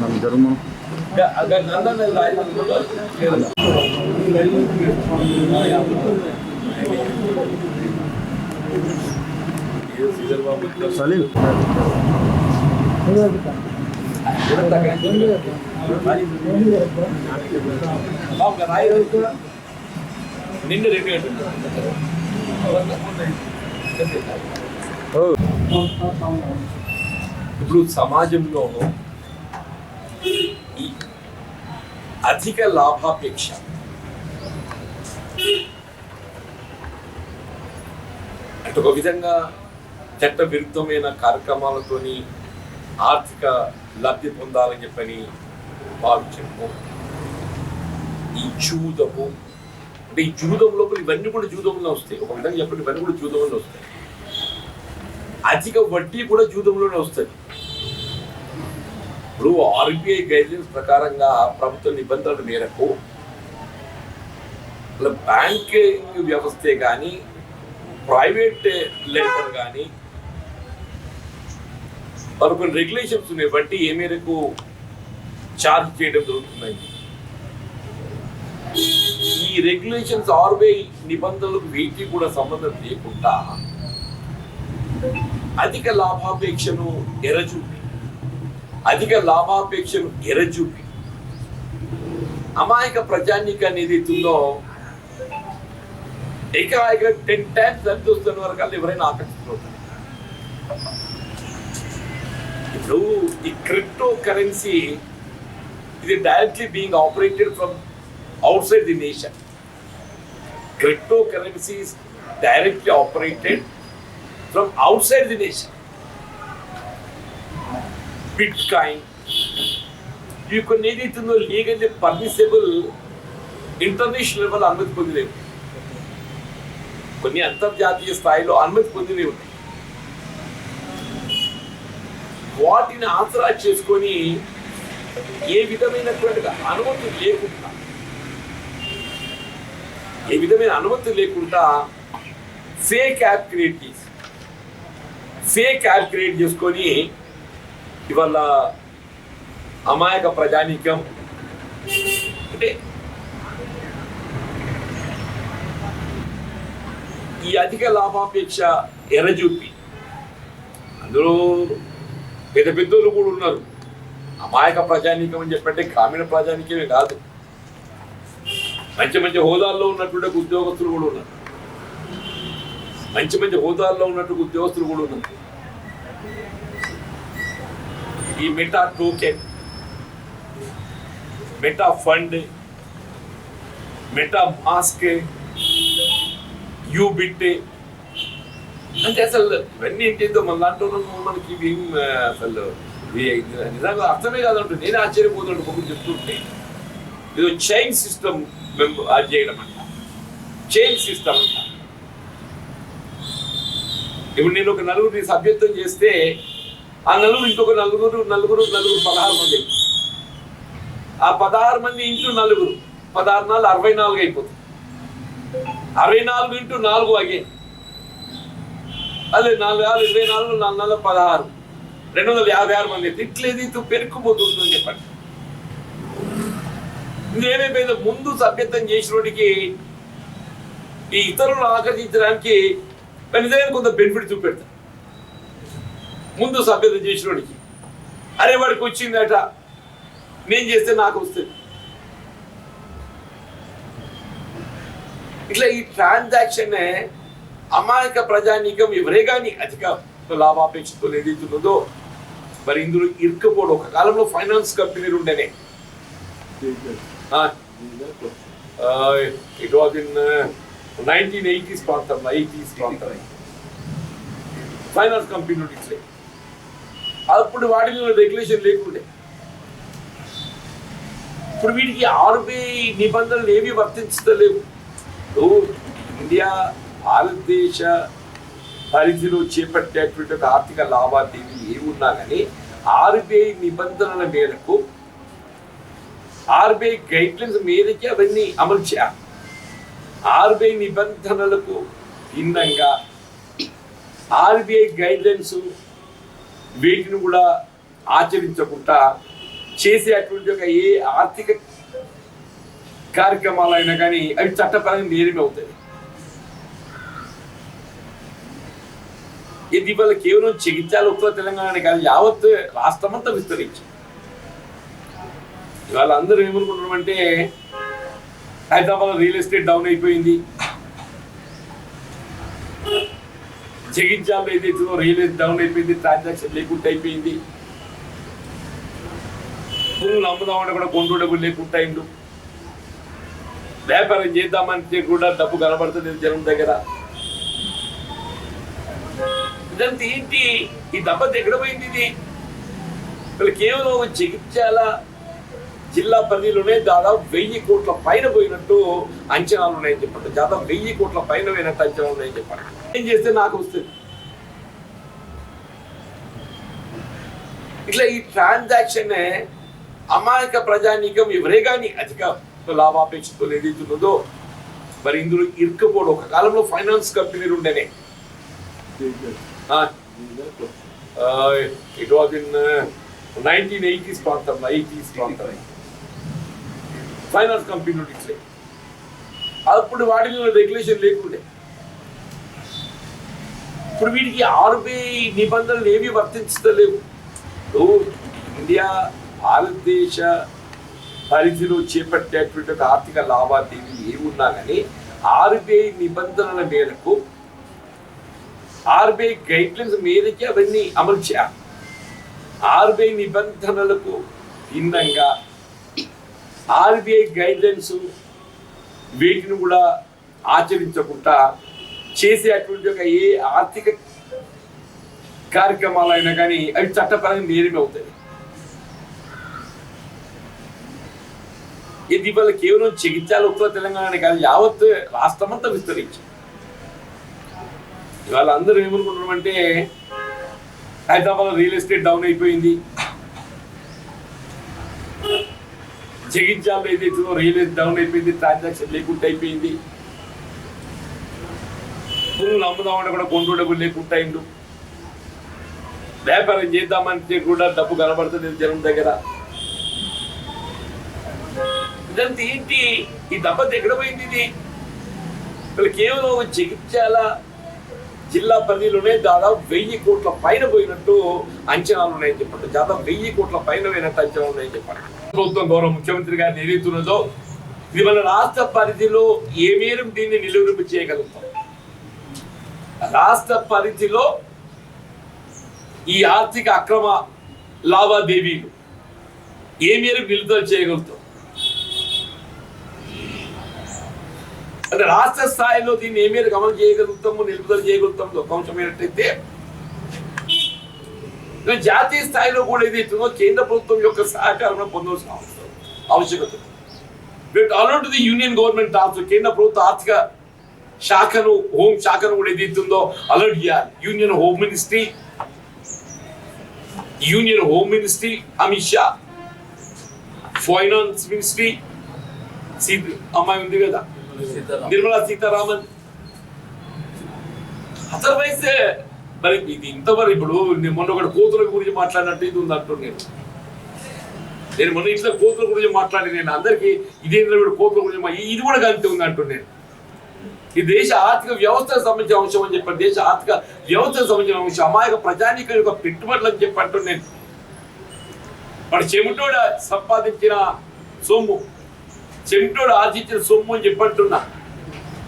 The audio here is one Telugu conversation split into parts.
ನಮ್ಮ ಧರ್ಮ ಸಲೀಂ నిన్ను రెండు ఇప్పుడు సమాజంలో అధిక లాభాపేక్ష. అంటే ఒక విధంగా చట్ట విరుద్ధమైన కార్యక్రమాలతోని ఆర్థిక లబ్ధి పొందాలని చెప్పని భావించడము ఈ జూదము అంటే ఈ జూదం లోపల ఇవన్నీ కూడా జూదంలో వస్తాయి. ఒక విధంగా చెప్పండి ఇవన్నీ కూడా జూదంలో వస్తాయి. అధిక వడ్డీ కూడా జూదంలోనే వస్తుంది. ఇప్పుడు ఆర్బీఐ గైడ్లైన్స్ ప్రకారంగా ప్రభుత్వ నిబంధనల మేరకు బ్యాంకింగ్ వ్యవస్థే కానీ ప్రైవేట్ లెండర్ కానీ మరి కొన్ని రెగ్యులేషన్స్ ఉన్నాయి బట్టి ఏ మేరకు ఛార్జ్ చేయడం జరుగుతుందండి. ఈ రెగ్యులేషన్స్ ఆర్బీఐ నిబంధనలకు వీటికి కూడా సంబంధం లేకుండా అధిక లాభాపేక్షను ఎరచూపి అధిక లాభాపేక్షను ఎరచూపి అమాయక ప్రజానీకాన్ని ఏదైతుందో ఏకాయిక టెన్ టైమ్స్ ఎంత వస్తున్న వరకు ఎవరైనా ఆకర్షితులవుతారు. ఇప్పుడు ఈ క్రిప్టో కరెన్సీ ఇది directly being operated from outside the nation. Directly operated from outside the nation Bitcoin, you can ఏదైతుందో లీగల్లీ పర్మిసబుల్ ఇంటర్నేషనల్ లెవెల్ అనుమతి పొందలేవు. కొన్ని అంతర్జాతీయ స్థాయిలో అనుమతి పొందినవి ఉన్నాయి వాటిని ఆసరా చేసుకొని ఏ విధమైనటువంటి అనుమతి లేకుండా ఏ విధమైన అనుమతి లేకుండా ఫేక్ యాప్ క్రియేట్ చేసి ఫేక్ యాప్ క్రియేట్ చేసుకొని ఇవాళ అమాయక ప్రజానీకం. అంటే ఈ అధిక లాభాపేక్ష ఎర్రజూపి. అందులో పెద్ద పెద్దోళ్ళు కూడా ఉన్నారు. అమాయక ప్రజానీకం అని చెప్పంటే గ్రామీణ ప్రజానీకమే కాదు. మంచి మంచి హోదాల్లో ఉన్నటువంటి ఉద్యోగస్తులు కూడా ఉన్నారు. మంచి మంచి హోదాల్లో ఉన్నటువంటి ఉద్యోగస్తులు కూడా ఉన్నారు. ఈ meta token meta fund meta mask you బిట్ అంటే అసలు ఇవన్నీ ఏంటో మన దాంట్లో మనకి ఇవి అసలు నిజంగా అర్థమే కాదంటు నేను ఆశ్చర్యపోతుంటే ఒకటి చెప్తుంటే ఇది చైన్ సిస్టమ్ మేము అది చేయడం అంట. చైన్ సిస్టమ్ అంట. ఇప్పుడు నేను ఒక నలుగురిని సభ్యత్వం చేస్తే ఆ నలుగురు ఇంకొక నలుగురు నలుగురు నలుగురు పదహారు మంది. ఆ పదహారు మంది ఇంటూ నలుగురు పదహారు నాలుగు అరవై నాలుగు అయిపోతుంది. అరవై నాలుగు ఇంటూ నాలుగు అగే. అదే నాలుగు ఆరు ఇరవై నాలుగు నాలుగు నాలుగు పదహారు. రెండు వందల యాభై ఆరు మంది ఇట్లేది పెరుక్కుపోతుందని చెప్పండి. ఇంకేమైపోయిందో ముందు సభ్యత్వం చేసినోడికి ఈ ఇతరులను ఆకర్షించడానికి నిజంగా కొంత బెనిఫిట్ చూపెడతారు ముందు సభ్యత్వం చేసినోడికి. అరే వాడికి వచ్చిందట. నేను చేస్తే నాకు వస్తుంది. ఇట్లా ఈ ట్రాన్సాక్షన్ అమాయక ప్రజానీకం ఎవరే కానీ అధిక లాభాపేక్షతో ఏదైతున్నదో మరి ఇందులో ఇరుక్కుపోవడం ఒక కాలంలో ఫైనాన్స్ కంపెనీలు ఉండేనే. It was in nineteen eighties ప్రాంతం ఎయిటీస్ ప్రాంతం ఫైనాన్స్ కంపెనీ ఇట్లే. అప్పుడు వాటిలో రెగ్యులేషన్ లేకుండే. ఇప్పుడు వీటికి ఆర్బీఐ నిబంధనలు ఏమీ వర్తించలేవు. ఇండియా భారతదేశ పరిధిలో చేపట్టేటువంటి ఒక ఆర్థిక లావాదేవీలు ఏమున్నా కానీ ఆర్బీఐ నిబంధనల మేరకు ఆర్బీఐ గైడ్లైన్స్ మేరకి అవన్నీ అమలు చేయాలి ఆర్బీఐ నిబంధనలకు భిన్నంగా ఆర్బీఐ గైడ్లైన్స్ వీటిని కూడా ఆచరించకుండా చేసే అటువంటి ఒక ఏ ఆర్థిక కార్యక్రమాలైనా కానీ అవి చట్టపరంగా నేరమే అవుతాయి. ఇది ఇవాళ కేవలం చికిత్సాలు ఉత్తర తెలంగాణ కాదు యావత్ రాష్ట్రమంతా విస్తరించి ఇవాళ అందరూ ఏమనుకుంటున్నామంటే హైదరాబాద్ రియల్ ఎస్టేట్ డౌన్ అయిపోయింది. జగిత్యాలలో ఏదైతుందో రియల్ డౌన్ అయిపోయింది ట్రాన్సాక్షన్ లేకుండా అయిపోయింది. భూములు అమ్ముదామంటే కూడా కొండు డబ్బులు లేకుండా అయిండు. వ్యాపారం చేద్దామంటే కూడా డబ్బు కనబడుతుంది జనం దగ్గర. ఇదంతా ఏంటి? ఈ దెబ్బ ఎక్కడ పోయింది ఇది? కేవలం ఒక జగిత్యాల జిల్లా పరిధిలోనే దాదాపు వెయ్యి కోట్ల పైన పోయినట్టు అంచనాలు ఉన్నాయని చెప్పండి. దాదాపు వెయ్యి కోట్ల పైన పోయినట్టు అంచనాలు ఉన్నాయని చెప్పండి. ఏం చేస్తే నాకు వస్తుంది? ఇట్లా ఈ ట్రాన్సాక్షన్ అమాయక ప్రజానీకం ఎవరే కానీ అధిక లాభాపేక్షతో ఏదైతున్నదో మరి ఇందులో ఇరుక్కుపోవడం ఒక కాలంలో ఫైనాన్స్ కంపెనీలు ఉండేనే. It was in nineteen eighties ప్రాంతంలో ఎయిటీస్ ప్రాంతం ఫైనాన్స్ కంపెనీ ఇట్లే అప్పుడు వాటిలో రెగ్యులేషన్ లేకుండే. ఇప్పుడు వీటికి ఆర్బీఐ నిబంధనలు ఏవి వర్తించలేవు. లేవు ఇండియా భారతదేశ పరిధిలో చేపట్టేటువంటి ఒక ఆర్థిక లావాదేవీలు ఏమి ఉన్నా కానీ ఆర్బీఐ నిబంధనల మేరకు ఆర్బీఐ గైడ్లైన్స్ మేరకే అవన్నీ అమలు చేయాలి. ఆర్బీఐ నిబంధనలకు భిన్నంగా ఆర్బీఐ గైడ్లైన్స్ వీటిని కూడా ఆచరించకుండా చేసే అటువంటి ఒక ఏ ఆర్థిక కార్యక్రమాలు అయినా కానీ అవి చట్టపరంగా నేరమే అవుతాయి. ఇది ఇవాళ కేవలం చికిత్సాలు ఉత్తర తెలంగాణ కాదు యావత్ రాష్ట్రమంతా విస్తరించింది. ఇవాళ అందరూ ఏమనుకుంటున్నారంటే హైదరాబాద్ రియల్ ఎస్టేట్ డౌన్ అయిపోయింది. జగిత్యాలలో ఏదైతుందో రియల్ డౌన్ అయిపోయింది ట్రాన్సాక్షన్ లేకుండా అయిపోయింది. భూములు అమ్ముదామంటే కూడా కొండు లేకుండా అయిండు. వ్యాపారం చేద్దామంటే కూడా డబ్బు కనబడుతుంది జనం దగ్గర. ఇదంతా ఏంటి? ఈ దెబ్బ ఎక్కడ పోయింది ఇది. వీళ్ళు కేవలం ఒక జగిత్యాల జిల్లా పరిధిలోనే దాదాపు వెయ్యి కోట్ల పైన పోయినట్టు అంచనాలు ఉన్నాయని చెప్పండి. దాదాపు వెయ్యి కోట్ల పైన పోయినట్టు అంచనాలు ఉన్నాయని చెప్పండి. ప్రభుత్వం గౌరవ ముఖ్యమంత్రి గారిని ఇది మన రాష్ట్ర పరిధిలో ఏ మేరకు దీన్ని నిలువరింపు చేయగలుగుతాం? రాష్ట్ర పరిధిలో ఈ ఆర్థిక అక్రమ లావాదేవీలు ఏ మేరకు నిలుదల చేయగలుగుతాం? అంటే రాష్ట్ర స్థాయిలో దీన్ని ఏ మేరకు అమలు చేయగలుగుతాము నిలుపుదల చేయగలుగుతాము ఒక అంశమైనట్టయితే జాతీయ స్థాయిలో కూడా ఏదైతుందో కేంద్ర ప్రభుత్వం యొక్క సహకారం పొందవలసిన అవసరం ఆవశ్యకత. But alert the union government also కేంద్ర ప్రభుత్వ ఆర్థిక శాఖను హోం శాఖను కూడా ఏదైతుందో అలర్ట్ చేయాలి. Union home ministry union home ministry Amit Shah finance ministry అమ్మాయి ఉంది కదా? నిర్మలా సీతారామన్. అదర్వైజ్ మరి ఇది ఇంతవరకు ఇప్పుడు నేను మొన్న ఒకటి కోతుల గురించి మాట్లాడినట్టు ఇది ఉంది అంటున్నాను నేను నేను మొన్న ఇంట్లో కోతుల గురించి మాట్లాడి నేను అందరికీ ఇదేంద్ర కోతుల గురించి ఇది కూడా అంతే ఉంది అంటున్నాను ఈ దేశ ఆర్థిక వ్యవస్థకు సంబంధించిన అంశం అని చెప్పాను దేశ ఆర్థిక వ్యవస్థకు సంబంధించిన అంశం అమాయక ప్రజానికం యొక్క పెట్టుబడులు అని చెప్పి అంటున్నాను వాడు చెమిటోడ సంపాదించిన సొమ్ము చెమిటోడు ఆర్జించిన సొమ్ము అని చెప్పంటున్నా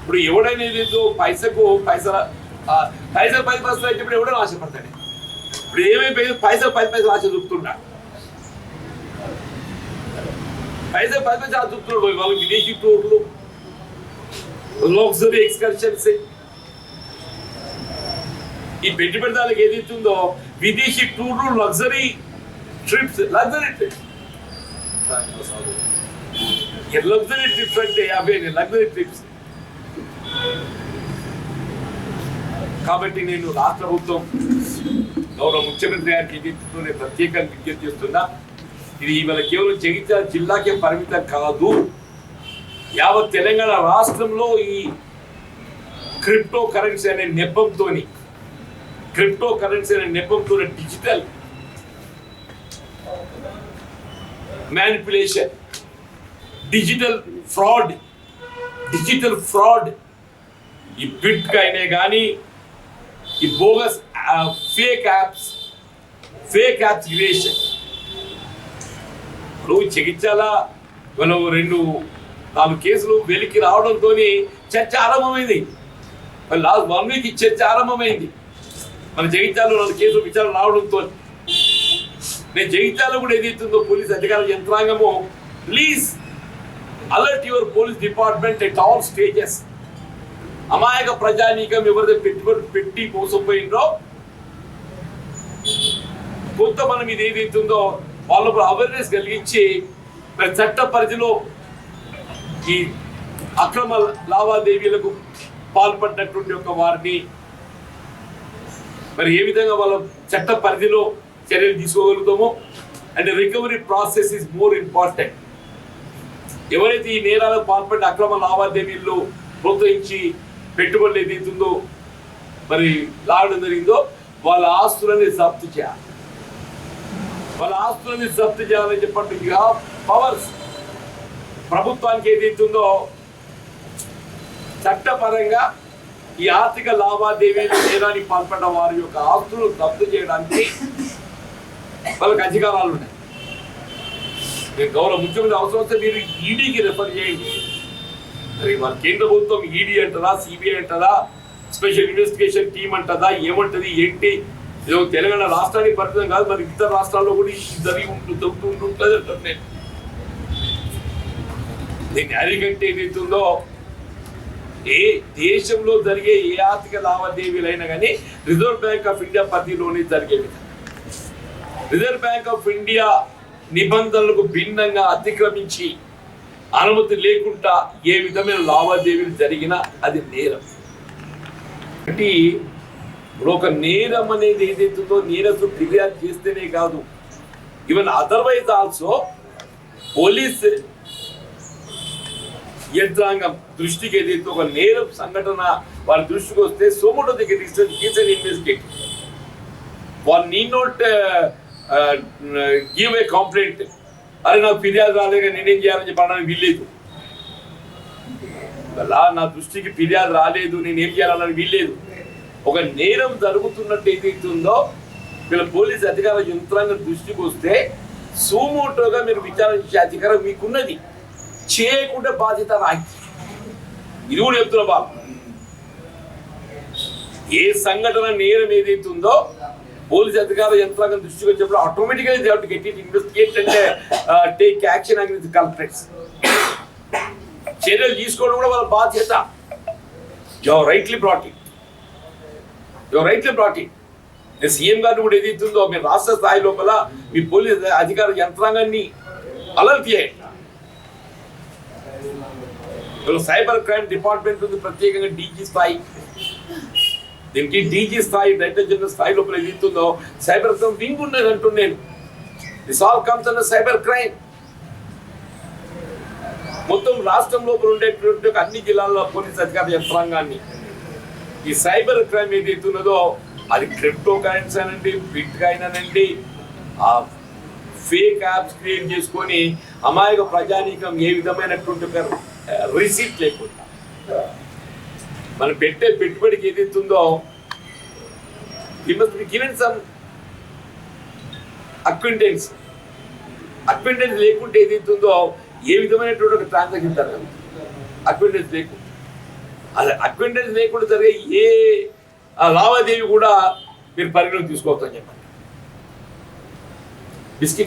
ఇప్పుడు ఎవడైనా ఏదో పైసకు పైసల పైసలు పది పైసలు అని ఎవడో ఆశపడతాడు. ఇప్పుడు ఏమైపోయింది? పైసలు పది పైసలు ఆశ చూపుతుండ. పైసలు పది పైసలు ఆశ చూపుతున్నాడు వాళ్ళు విదేశీ టూర్లు లగ్జరీ ఎక్స్కర్షన్స్ ఈ పెట్టుబడిదారులకు ఏదైతే ఉందో విదేశీ టూర్లు luxury trips luxury trips luxury trips అంటే అవే లగ్జరీ ట్రిప్స్ కాబట్టి నేను రాష్ట్ర ప్రభుత్వం గౌరవ ముఖ్యమంత్రి గారికి విజ్ఞప్తితో నేను ప్రత్యేకంగా విజ్ఞప్తి చేస్తున్నా. ఇది ఇవాళ కేవలం జగిత్యాల జిల్లాకే పరిమితం కాదు. యావత్ తెలంగాణ రాష్ట్రంలో ఈ క్రిప్టో కరెన్సీ అనే నెపంతోని క్రిప్టో కరెన్సీ అనే నెపంతో digital manipulation digital fraud digital fraud ఈ బిట్ కాయినే కానీ ఈ bogus fake apps fake apps creation నువ్వు చికిత్సల? మనం రెండు నాలుగు కేసులు వెలికి రావడంతో చర్చ ఆరంభమైంది. మరి లాస్ట్ వన్ వీక్ చర్చ ఆరంభమైంది. మన జగిత్యాలలో నాలుగు కేసులు విచారణ రావడంతో నేను జగిత్యాల కూడా ఏదైతుందో పోలీస్ అధికార యంత్రాంగము please alert your police department at all stages అమాయక ప్రజానీకం ఎవరైతే పెట్టుబడి పెట్టి మోసపోయిందో కొంత మనం ఇది ఏదైతుందో వాళ్ళకు అవేర్నెస్ కలిగించి మరి చట్ట పరిధిలో ఈ అక్రమ లావాదేవీలకు పాల్పడినటువంటి ఒక వారిని మరి ఏ విధంగా వాళ్ళ చట్ట పరిధిలో చర్యలు తీసుకోగలుగుతామో and recovery process is more important ఎవరైతే ఈ నేరాలకు పాల్పడిన అక్రమ లావాదేవీల్లో ప్రోత్సహించి పెట్టుబడులు ఏదైతుందో మరి లాగడం జరిగిందో వాళ్ళ ఆస్తులని జప్తు చేయాలి. వాళ్ళ ఆస్తులని జప్తు చేయాలని చెప్పండి. పవర్స్ ప్రభుత్వానికి ఏదైతుందో చట్టపరంగా ఈ ఆర్థిక లావాదేవీలు నేరానికి పాల్పడ్డ వారి యొక్క ఆస్తులు జప్తు చేయడానికి వాళ్ళకి అధికారాలు ఉన్నాయి. గౌరవ ముఖ్యమంత్రి అవసరం వస్తే మీరు ఈడీకి రెఫర్ చేయండి. మరి వాళ్ళ కేంద్ర ప్రభుత్వం ఈడీ అంటారా సిబిఐ అంటదా స్పెషల్ ఇన్వెస్టిగేషన్ టీం అంటదా ఏమంటది ఏంటి? ఇది ఒక తెలంగాణ రాష్ట్రానికి పరిమితం కాదు మరి ఇతర రాష్ట్రాల్లో కూడా జరిగి ఉంటుంది జరుగుతూ ఉంటుంది అంటాను నేను. దీన్ని అరికంటే ఏదైతుందో ఏ దేశంలో జరిగే ఏ ఆర్థిక లావాదేవీలైనా కానీ రిజర్వ్ బ్యాంక్ ఆఫ్ ఇండియా పరిధిలోనే జరిగే విధంగా. రిజర్వ్ బ్యాంక్ ఆఫ్ ఇండియా నిబంధనలకు భిన్నంగా అతిక్రమించి అనుమతి లేకుండా ఏ విధమైన లావాదేవీలు జరిగినా అది నేరం. కాబట్టి ఇప్పుడు ఒక నేరం అనేది ఏదైతుందో నేరస్తు ఫిర్యాదు చేస్తేనే కాదు. ఈవెన్ అదర్వైజ్ ఆల్సో పోలీస్ యంత్రాంగం దృష్టికి ఏదైతే ఒక నేరం సంఘటన వారి దృష్టికి వస్తే సోమోటో దగ్గర తీసుకొని ఇన్వెస్టిగేట్. వారు నీ నోట్ గివ్ ఏ కంప్లైంట్ అరే నాకు ఫిర్యాదు రాలేక నేనేం చేయాలని చెప్పడానికి వీల్లేదు. అలా నా దృష్టికి ఫిర్యాదు రాలేదు నేను ఏం చేయాలని వీల్లేదు. ఒక నేరం జరుగుతున్నట్టు ఏదైతుందో వీళ్ళ పోలీస్ అధికార యంత్రాంగం దృష్టికి వస్తే సూమోటోగా మీరు విచారణ చేసే అధికారం మీకున్నది. చేయకుండా బాధ్యత రాయి ఇది కూడా చెప్తున్నా బాబు. ఏ సంఘటన నేరం ఏదైతుందో ఉందో పోలీస్ అధికార యంత్రాంగం దృష్టికి వచ్చినప్పుడు ఆటోమేటిక్గా they to get it investigate అంటే టేక్ యాక్షన్ అగ్రెన్స్ కల్ప్రెట్స్ చర్యలు తీసుకోవడం కూడా వాళ్ళ బాధ్యత. Your rightly brought it you rightly brought it CM గారిని కూడా ఏదైతుందో మీ రాష్ట్ర స్థాయి లోపల మీ పోలీస్ అధికార యంత్రాంగాన్ని అలర్ట్ చేయండి. సైబర్ క్రైమ్ డిపార్ట్మెంట్ ఉంది ప్రత్యేకంగా డీజీ స్థాయి. దీనికి డీజీ స్థాయి డైరెక్టర్ జనరల్ స్థాయి లోపల ఏదైతుందో సైబర్ క్రైమ్ వింగ్ ఉన్నది అంటున్నాను నేను దిస్ ఆల్ కమ్స్ అన్న సైబర్ క్రైమ్ మొత్తం రాష్ట్రం లోపల ఉండేటువంటి అన్ని జిల్లాల్లో పోలీస్ అధికార యంత్రాంగాన్ని ఈ సైబర్ క్రైమ్ ఏదైతున్నదో అది క్రిప్టో కరెన్సీ అనండి బిట్ కాయిన్ అనండి ఆ ఫేక్ యాప్స్ క్రియేట్ చేసుకొని అమాయక ప్రజానీకం ఏ విధమైనటువంటి రిసీట్ లేకుండా. మనం పెట్టే పెట్టుబడికి ఏదైతుందో ఈ must be given some acquaintance acquaintance లేకుంటే ఏదైతుందో ఏ విధమైనటువంటి ఒక ట్రాన్సాక్షన్ జరగదు. అక్వింటెన్స్ లేకుండా అదే అక్వింటెన్స్ లేకుండా జరిగే ఏ ఆ లావాదేవీ కూడా మీరు పరిగణలోకి తీసుకోవచ్చని చెప్పండి.